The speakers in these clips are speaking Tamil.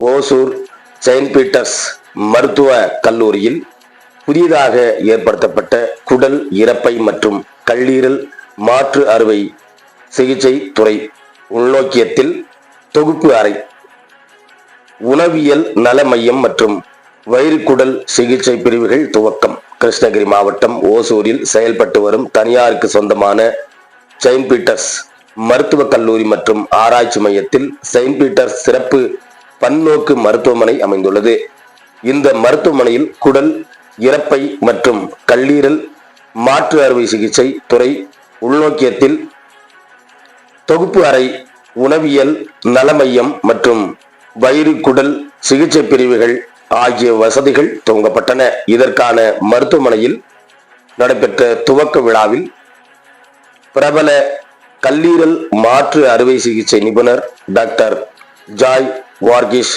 ஓசூர் செயின்ட் பீட்டர்ஸ் மருத்துவ கல்லூரியில் புதிதாக ஏற்படுத்தப்பட்ட குடல் இறப்பை மற்றும் கல்லீரல் மாற்று அறுவை சிகிச்சை துறை உள்நோக்கியத்தில் தொகுப்பு அறை உணவியல் நல மையம் மற்றும் வயிறு குடல் சிகிச்சை பிரிவுகள் துவக்கம். கிருஷ்ணகிரி மாவட்டம் ஓசூரில் செயல்பட்டு வரும் தனியாருக்கு சொந்தமான செயின்ட் பீட்டர்ஸ் மருத்துவக் கல்லூரி மற்றும் ஆராய்ச்சி மையத்தில் செயின்ட் பீட்டர்ஸ் சிறப்பு பன்னோக்கு மருத்துவமனை அமைந்துள்ளது. இந்த மருத்துவமனையில் குடல் இறப்பை மற்றும் கல்லீரல் மாற்று அறுவை சிகிச்சை துறை உள்நோக்கியத்தில் தொகுப்பு அறை உணவியல் நல மையம் மற்றும் வயிறு குடல் சிகிச்சை பிரிவுகள் ஆகிய வசதிகள் துவங்கப்பட்டன. இதற்கான மருத்துவமனையில் நடைபெற்ற துவக்க விழாவில் பிரபல கல்லீரல் மாற்று அறுவை சிகிச்சை நிபுணர் டாக்டர் ஜாய் வார்கிஷ்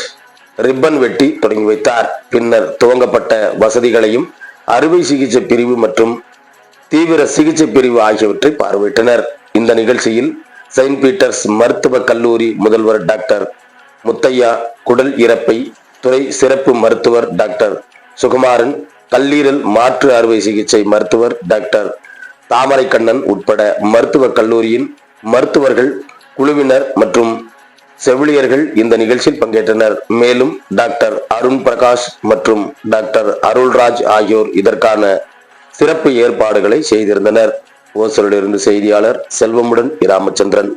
ரிப்பன் வெட்டி தொடங்கி வைத்தார். பின்னர் துவங்கப்பட்ட வசதிகளையும் அறுவை சிகிச்சை பிரிவு மற்றும் தீவிர சிகிச்சை பிரிவு ஆகியவற்றை பார்வையிட்டனர். இந்த நிகழ்ச்சியில் செயின்ட் பீட்டர்ஸ் மருத்துவக் கல்லூரி முதல்வர் டாக்டர் முத்தையா குடல் இறப்பை துறை சிறப்பு மருத்துவர் டாக்டர் சுகுமாரன் கல்லீரல் மாற்று அறுவை சிகிச்சை மருத்துவர் டாக்டர் தாமரைக்கண்ணன் உட்பட மருத்துவக் கல்லூரியின் மருத்துவர்கள் குழுவினர் மற்றும் செவிலியர்கள் இந்த நிகழ்ச்சியில் பங்கேற்றனர். மேலும் டாக்டர் அருண் பிரகாஷ் மற்றும் டாக்டர் அருள்ராஜ் ஆகியோர் இதற்கான சிறப்பு ஏற்பாடுகளை செய்திருந்தனர். ஓசூரிலிருந்து செய்தியாளர் செல்வமுடன் ராமச்சந்திரன்